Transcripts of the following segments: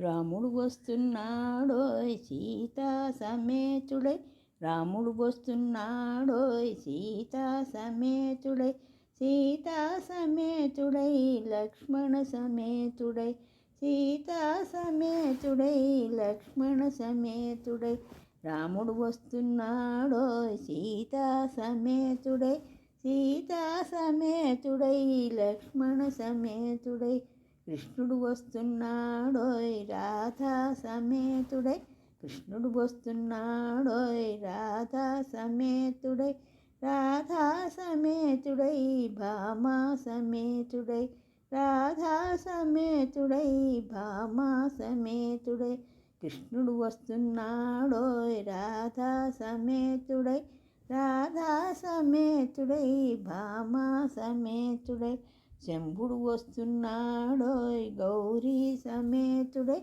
రాముడు వస్తున్నాడోయ్ సీతా సమేతుడై. రాముడు వస్తున్నాడోయ్ సీతా సమేతుడై. సీతా సమేతుడై లక్ష్మణ సమేతుడై. సీతా సమేతుడై లక్ష్మణ సమేతుడై. రాముడు వస్తున్నాడోయ్ సీతా సమేతుడై. సీతా సమేతుడై లక్ష్మణ సమేతుడై. కృష్ణుడు వస్తున్నాడోయ్ రాధా సమేతుడై. కృష్ణుడు వస్తున్నాడోయ్ రాధా సమేతుడై. రాధా సమేతుడై భామా సమేతుడై. రాధా సమేతుడై భామా సమేతుడై. కృష్ణుడు వస్తున్నాడోయ్ రాధా సమేతుడై. రాధా సమేతుడై భామా సమేతుడై. శంభుడు వస్తున్నాడోయ్ గౌరీ సమేతుడై.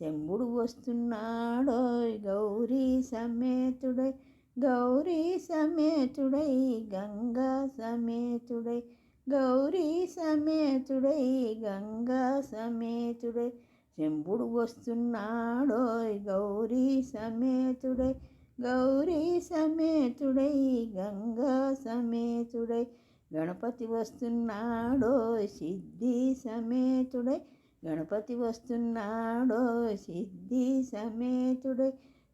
శంభుడు వస్తున్నాడోయ్ గౌరీ సమేతుడై. గౌరీ సమేతుడై గంగా సమేతుడై. గౌరీ సమేతుడై గంగా సమేతుడై. శంభుడు వస్తున్నాడోయ్ గౌరీ సమేతుడై. గౌరీ సమేతుడై గంగా సమేతుడై. గణపతి వస్తున్నాడో సిద్ధి సమేతుడై. గణపతి వస్తున్నాడో సిద్ధి సమేతుడై.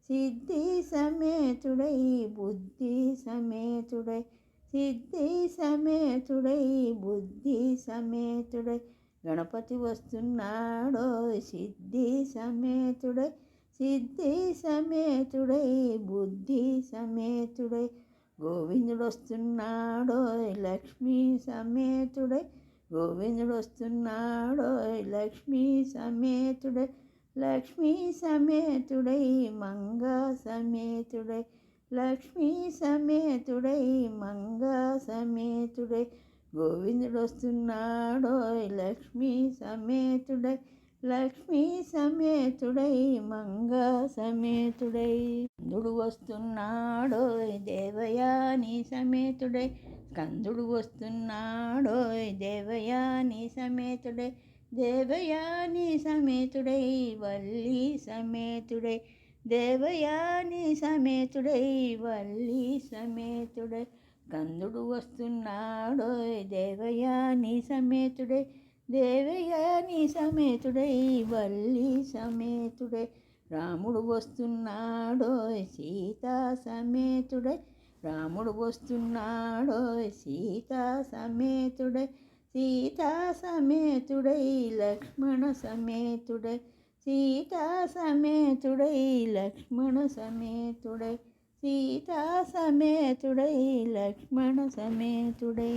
సిద్ధి సమేతుడై బుద్ధి సమేతుడై. సిద్ధి సమేతుడై బుద్ధి సమేతుడై. గణపతి వస్తున్నాడో సిద్ధి సమేతుడై. సిద్ధి సమేతుడై బుద్ధి సమేతుడై. గోవిందుడు వస్తున్నాడో లక్ష్మీ సమేతుడై గోవిందుడు వస్తున్నాడో లక్ష్మీ సమేతుడై లక్ష్మీ సమేతుడై మంగా సమేతుడై లక్ష్మీ సమేతుడై మంగా సమేతుడై గోవిందుడు వస్తున్నాడో లక్ష్మీ సమేతుడై లక్ష్మీ సమేతుడై మంగా సమేతుడై. స్కందుడు వస్తున్నాడోయ్ దేవయాని సమేతుడై. స్కందుడు వస్తున్నాడోయ్ దేవయాని సమేతుడై. దేవయాని సమేతుడై వల్లి సమేతుడై. దేవయాని సమేతుడై వల్లి సమేతుడై. కందుడు వస్తున్నాడోయ్ దేవయాని సమేతుడై. దేవయాని సమేతుడై వల్లి సమేతుడై రాముడు వస్తున్నాడో సీతా సమేతుడై రాముడు వస్తున్నాడో సీతా సమేతుడై సీతా సమేతుడై లక్ష్మణ సమేతుడై సీతా సమేతుడై లక్ష్మణ సమేతుడై సీతా సమేతుడై లక్ష్మణ సమేతుడై.